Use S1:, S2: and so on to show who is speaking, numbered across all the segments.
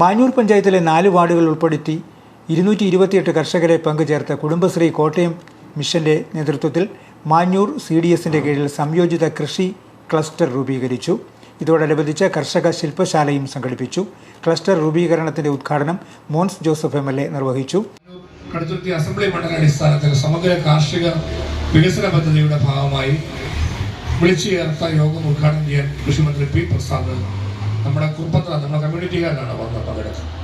S1: മാഞ്ഞൂർ പഞ്ചായത്തിലെ നാല് വാർഡുകൾ ഉൾപ്പെടുത്തി ഇരുന്നൂറ്റി ഇരുപത്തിയെട്ട് കർഷകരെ പങ്കുചേർത്ത കുടുംബശ്രീ കോട്ടയം മിഷന്റെ നേതൃത്വത്തിൽ മാഞ്ഞൂർ സി ഡി എസിന്റെ കീഴിൽ സംയോജിത കൃഷി ക്ലസ്റ്റർ രൂപീകരിച്ചു. ഇതോടനുബന്ധിച്ച് കർഷക ശില്പശാലയും സംഘടിപ്പിച്ചു. ക്ലസ്റ്റർ രൂപീകരണത്തിന്റെ ഉദ്ഘാടനം Mons Joseph M L A നിർവഹിച്ചു.
S2: അസംബ്ലി മണ്ഡല സമഗ്ര കാർഷിക വികസന പദ്ധതിയുടെ ഭാഗമായി വിളിച്ചു ചേർത്ത യോഗം ഉദ്ഘാടനം ചെയ്യാൻ കൃഷിമന്ത്രി പി പ്രസാദ് നമ്മുടെ കുറുപ്പത്ര നമ്മുടെ കമ്മ്യൂണിറ്റിക്കാരനാണ് വന്ന് പങ്കെടുക്കുന്നത്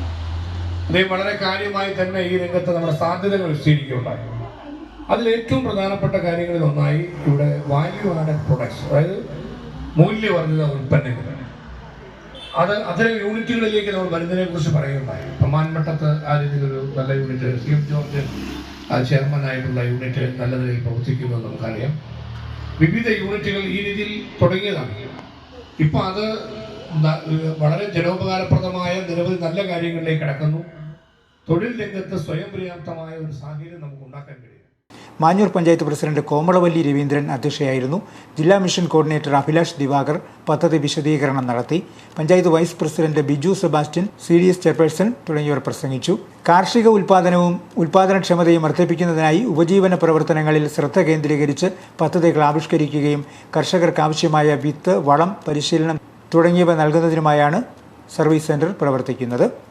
S2: അദ്ദേഹം വളരെ കാര്യമായി തന്നെ ഈ രംഗത്ത് നമ്മുടെ സാധ്യതകൾ സ്വീകരിക്കുകയുണ്ടായി അതിൽ ഏറ്റവും പ്രധാനപ്പെട്ട കാര്യങ്ങളിൽ ഒന്നായി ഇവിടെ വാല്യൂ ആഡഡ് പ്രൊഡക്ട്സ് അതായത് മൂല്യവർദ്ധിത ഉൽപ്പന്നങ്ങൾ. അത് അത്തരം യൂണിറ്റുകളിലേക്ക് നമ്മൾ വരുന്നതിനെ കുറിച്ച് പറയുകയുണ്ടായി. ഇപ്പം മാൻമട്ടത്ത് ആ രീതിയിലൊരു നല്ല യൂണിറ്റ് സി എം ജോർജ് ചെയർമാനായിട്ടുള്ള യൂണിറ്റ് നല്ല നിലയിൽ പ്രവർത്തിക്കുമെന്ന് നമുക്കറിയാം. വിവിധ യൂണിറ്റുകൾ ഈ രീതിയിൽ തുടങ്ങിയതാണ്. ഇപ്പം അത് വളരെ ജനോപകാരപ്രദമായ നിരവധി നല്ല കാര്യങ്ങളിലേക്ക് കടക്കുന്നു. തൊഴിൽ രംഗത്ത് സ്വയം പര്യാപ്തമായ ഒരു സാഹചര്യം നമുക്ക് ഉണ്ടാക്കാൻ കഴിയും.
S1: മാഞ്ഞൂർ പഞ്ചായത്ത് പ്രസിഡന്റ് കോമളവല്ലി രവീന്ദ്രൻ അധ്യക്ഷയായിരുന്നു. ജില്ലാ മിഷൻ കോർഡിനേറ്റർ അഭിലാഷ് ദിവാകർ പദ്ധതി വിശദീകരണം നടത്തി. Panchayat vice president Biju Sebastian C D S chairperson തുടങ്ങിയവർ പ്രസംഗിച്ചു. കാർഷിക ഉൽപാദനവും ഉൽപാദനക്ഷമതയും വർദ്ധിപ്പിക്കുന്നതിനായി ഉപജീവന പ്രവർത്തനങ്ങളിൽ ശ്രദ്ധ കേന്ദ്രീകരിച്ച് പദ്ധതികൾ ആവിഷ്കരിക്കുകയും കർഷകർക്ക് ആവശ്യമായ വിത്ത് വളം പരിശീലനം തുടങ്ങിയവ നൽകുന്നതിനുമായാണ് സർവീസ് സെന്റർ പ്രവർത്തിക്കുന്നത്.